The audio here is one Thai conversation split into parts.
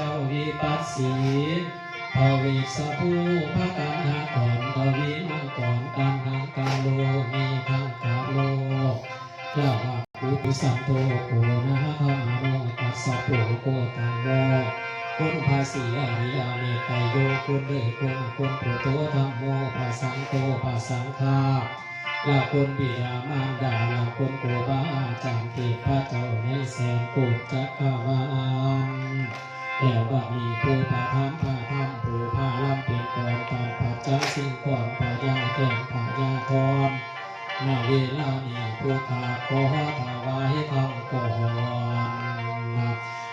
เจ้าวิปัสสีภวิสภูพระกันหาก่อนกวิมังก่อนกันหากาโลมีทังกาโลกล่าว่าปุถุสัมโตโกนะธรรมโนตัสสะโปโกตังโมคุณภาษีอริยเมตไตโยคุณเดชคุณคุณปุโตธรรมโมภาสังโตภาสังฆาลาคุณบิดามารดาลาคุณครูบาอาจารย์ที่พระเจ้าในแสนกุจักรวาล แล้วว่ามีผู้พาทานพาทำผู้พาลำเป็นกอนตามปัจจัยสิ่งก่อนพายาแก่งพายาทอนณเวลานี้ผู้ขาขอถวายคำก่อน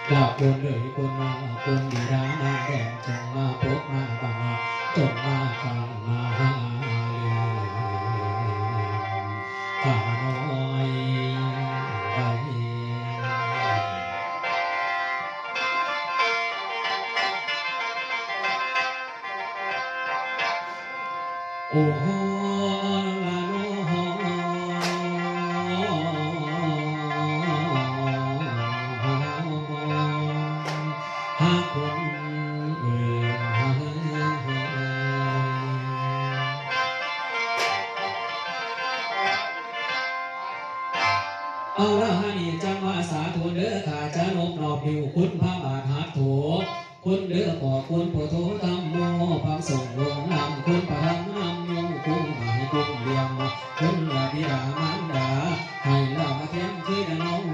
กราบคุณเลยคุณมาคุณบิดานางแดงจงมาพบมาบังจงมาฟังมาหาเลยข้าน้อ โถคุณเดือขอคุณพุทโธธรรมโมพังส่งฆ์ลงนำคุณประธรรมนำโมคุณหมายคุณเลี้ยงคุณละบิดามันดาให้เรามาเทียมที่ดนอง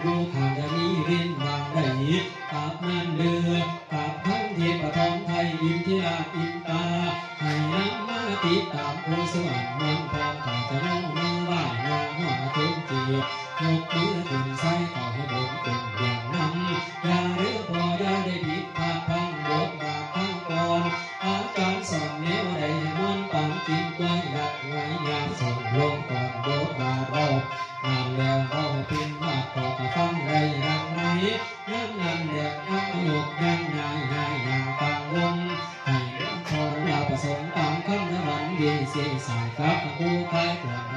เสียสายครับผู้ใครกลับ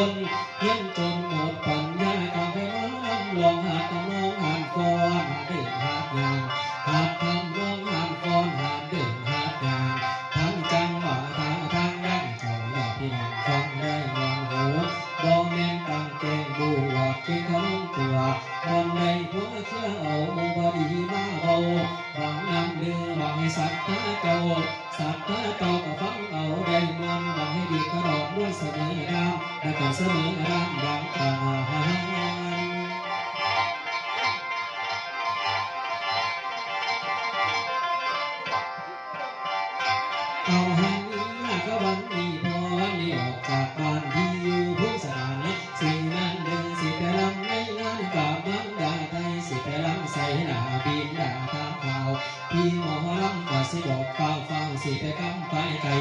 เกิน สัตว์เจ้าสัตว์เจ้าก็ฟังเอาได้มันบังให้ดีกระดอกด้วยเสมอดามและก็เสมอดามดังตา สิไปกำไปไก่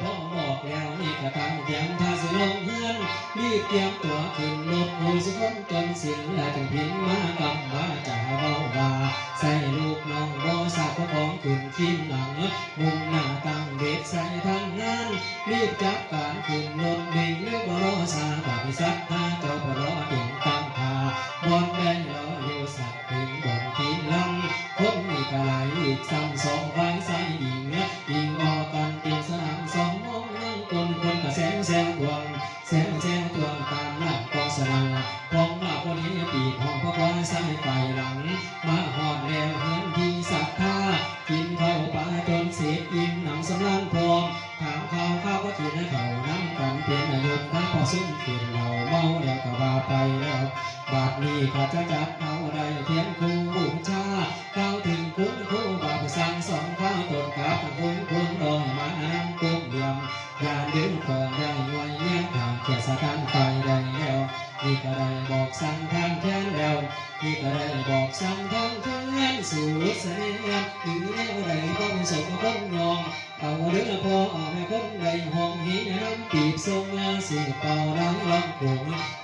พ่อบอกแล้วนี่ก็ตั้งเตรียมทาสิลงเฮือนรีบเตรียมตัวขึ้นรถโอ้สิคนจนสิ้นและจึงพินมากำมาจ่าเบาบาใส่ลูกน้องบ่สาวของขึ้นขิ้นหลังมุมหน้าตั้งเด็ดใส่ทางงานรีบจับการขึ้นรถดิ่งเรียกว่ารอซาบาดสักท่าเจ้าบ่รอเตียงตั้งทาบอนได้รออยู่สักถึงบอนกินลำคนมีกายอีกซ้ำสองไฟใส่ยิ สว่างของมาคนนี้ปีห้องพระควายใส่ไฟหลัง มาหอดแล้วเฮือนที่สักท่ากินเข้าไปจนเสียอิ่มหนังสำลันพรอมถามข้าวข้าวก็กินให้เขาน้ำกันเพี้ยนอายุทั้าพอสิ้นเปลี่ยนเหล่าเมาแล้วก็บาไปแล้ว บาดนี้ก็จะจับเอาได้เพียงคู่บูชาเข้าถึงคุ้นคู่บาปสั่งสองข้าวตนกลับคุ้นคุ้นดองมาแอำกุ้งเดียมยาดึงของได้ไวแย่ทางแกียรติกานไปได้แล้ว พี่กระไรบอกสั่งทางแค้นล้วพี่กระไรบอกสั่งทางแค้นสู่เสียงอยู่ในไรบ้องสมบ้องยองเอาเรื่องพอออกม่คนใดห้องนี้น้ำปีบทรงลาสีเป่าร้องร้องโง่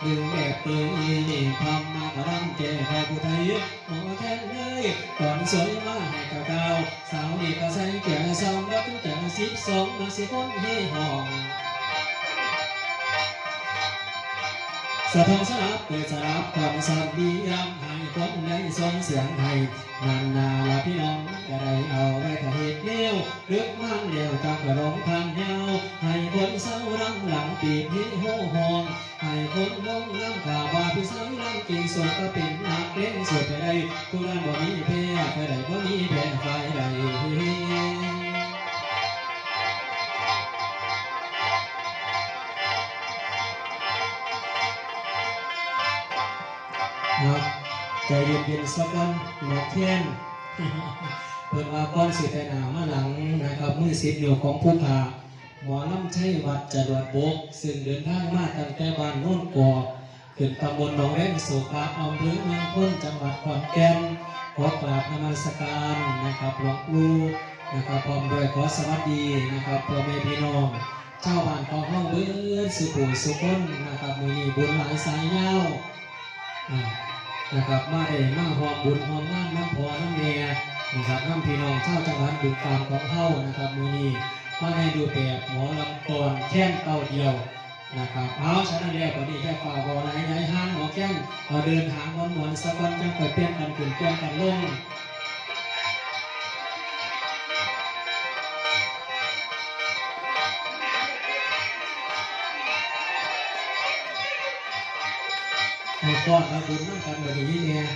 เรื่องแบบเตยนี่ทำมากระดังแก่แค่ผู้ไทยหมอแทนเลยก่อนสวยมาให้กระเกาสาวนี่ก็ใส่แก่สองรับแก่สิบสองมาสียคนให้ห้อง สะทอนสลับเกิดสลับความสัตย์ดียำให้คนได้ทรงเสียงไทยนานาละพี่น้องก็ได้เอาไว้ถ้าเหตุเดียวเลือกมันเดียวกับกระรองพันยาวให้คนเศร้ารังหลังปีบที่โหหองให้คนมองน้ำข่าวว่าพี่สาวรังกิ่งสดก็เป็นนักเล่นสดไปได้ผู้นั้นบ่มีแพ้ไปได้บ่มีแพ้ไฟใด ครับใจเย็นๆสักวันหมดเทียนเปิดมาก้อนสิไปหนามาหลังนะครับมือสิบอยู่ของผู้พาหมอลำชัยวัดจรวดบกซึ่งเดินทางมาตั้งแต่บ้านโน่นกอกขึ้นตำบลหนองแร่งสุขาอำเภอเมืองพ้นจังหวัดขอนแก่นขอกราบนมัสการนะครับหลวงปู่นะครับพร้อมด้วยขอสวัสดีนะครับพ่อแม่พี่น้องเจ้าวบ้านของห้องเบิ้ลสุขุสุขนนะครับมือนี้บุญหลายสายยาวอ่า นะครับมาได้มาหอมบุญหอมงานน้ำพอน้ำเมียนะครับน้ำพี่น้องชาวจังหวัดบึงกาฬของเฮานะครับมือนี้มาได้ดูแบบหมอลำตอนแค่นเต่าเดียวนะครับเอาฉะนั้นแล้วก็นี่แค่ฝ่าบอไหนไหนห้างหมอแก้นเอาเดินทางมวนมวนๆสะกวันจังไปเปลี่ยนกันขึ้นเปลี่ยนกันลง เอาก่อนเราคุณนั่งกันวันนี้เนี่ย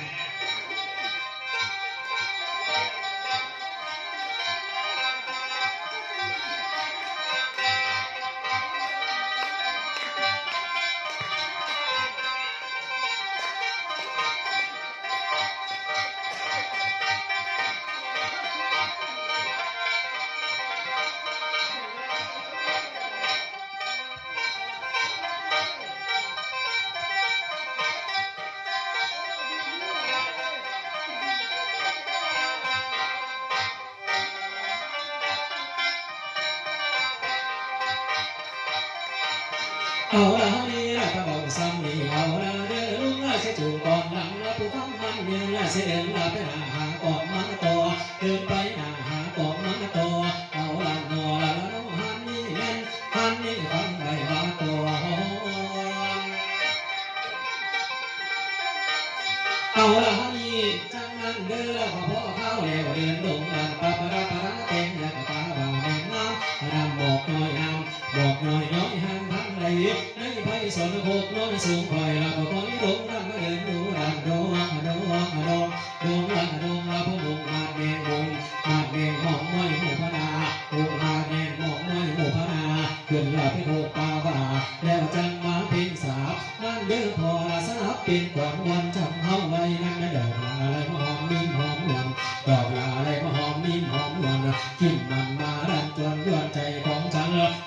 เอาละนี่ละกระบอกซ้ำนี่เอาละเด้อลุงละเสียจูก่อนหลังละผู้ฟังมันเยืนละเสเดินละไปหาหาก่อนมาต่อเดินไปหาหาก่อนมาต่อ ไพศาลโคกน้อยสูงคอยละก็คอยดงรำมาเดินดูรำดงดงดงดงดงละดงละพงมาแมงมงมาแมงหอมม้อยหมูพนาหมูมาแมงหอมม้อยหมูพ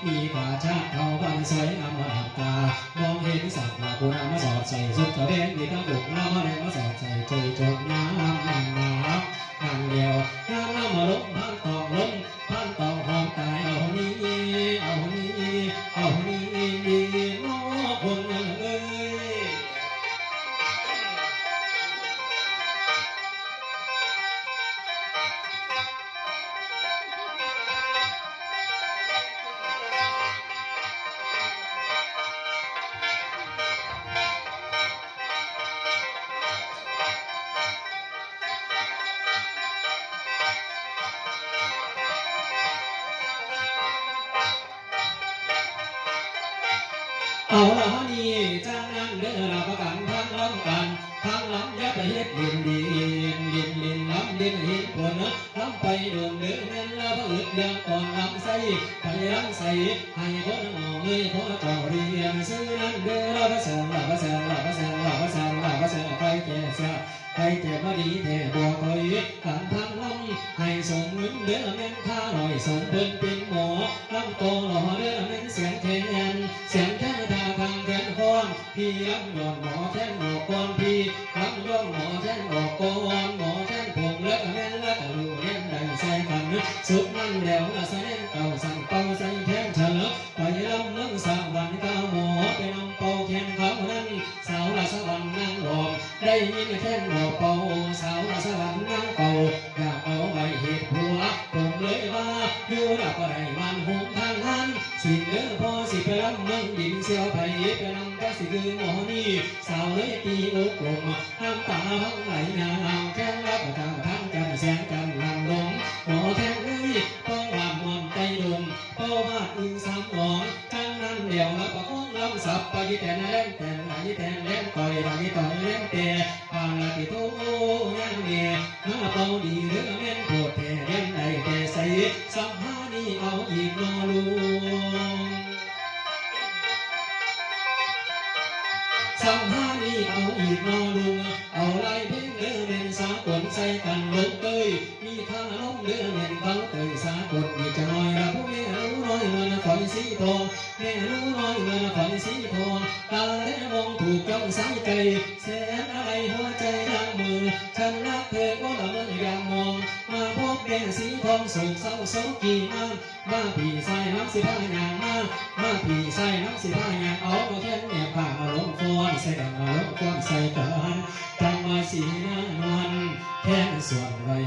มีป่าชาเขาบันสวยนจำเฮามาหอมมิ้นหอมหวนดอกลาอะไรมาหอมมิ้นหอมหวนกินมันมาดันจนยวนใจของฉันมีกตามองเห็นสัตว์มาคูนามาสอดใส่สุดตะเบนมีตั้งบุกน้ำมาแดงมาสอดใส่ใจจมน้ำน้ำน้ำน้ำเดียวน้ำน้ำมาลงพันตองลงพันตองหอมตายเอานี้เอานี้เอานี้ดีน้อคน เอาละนี่จ้างนั่งเด้อละประกันทางล้ำกันทางล้ำยาไปเฮ็ดดินดินดินดินล้ำดินเฮ็ดผลนะล้ำไปโดนเดินเงินละบ่อึดเดืองก่อนล้ำใส่ไปล้ำใส่ให้คนงอเงยขอเจ้าเรียนซื้อนั่นเด้อละพระเสริญละพระเสริญละพระเสริญละพระเสริญละพระเสริญไปแก่เสียไปแก่มาดีแท้บ่เคยการทางล้ำ ให้สมเงินเดือนแม่นท่าหน่อยสมเพิ่นเป็นหมอลำโตหล่อเดือนแม่นเสียงแทนเสียงแค่ดาทางแทนห้อนพี่ลำยอนหมอแทนหมอก่อนพี่ลำย้องหมอแทนหมอก่อนหมอแทนผมเลือกเม่นเลิกลูกเม่นแดงใส่กันสุดนั่นแล้วละใส่เก่าสั่งเป่าใส่แทนเฉลิมไปลำนึ่งสามวันก้าวหมอไปนำเป่าแทนเขานั่นสาวละสวรรค์นั่งหลอมได้ยินแทนหมอ ตีอกลงน้ำตาพังไหลงามแค่รับทางทางกันแสงกันลำลงหมอแค่เลยป้องวามมอนใจดมเป้อบาดอิงสามหองจังนั้นเดียวแล้วก็คงลำสับไปยี่แต่นเล่นแต่ไหนแต่เล่นต่อยไหนต่อยเล่นแต่ปาลาติโตยังเมียมาเป่าดีเรื่องแม่นปรดแต่เล่นใดแต่ใส่สัมภานี่เอาอีกนอลูสัมภา นีเอาอีกนอลุง เอาลายเพลงเรือเมนสากลใส่กันลงเตยมีข้าน้องเรือเมนเขาเตยสากลมีจะน้อยละผู้แม่รู้น้อยเงินฝอยสีทองแม่รู้น้อยเงินฝอยสีทองตาและมองถูกจ้องสายใจแสนอะไรหัวใจดังมือฉันรักเธอก็ละเมื่อยามมองมา แดงสีทองสุกเศร้าโศกกี่มามาผีใส่น้ำสิผ้าหยางมามาผีใส่น้ำสิผ้าหยางเอามาแค่นเนี่ยผ่ามาลงฟอนใส่กันมาลงฟอนใส่กันจังมาสีหน้านวลแค่ส่วนไว้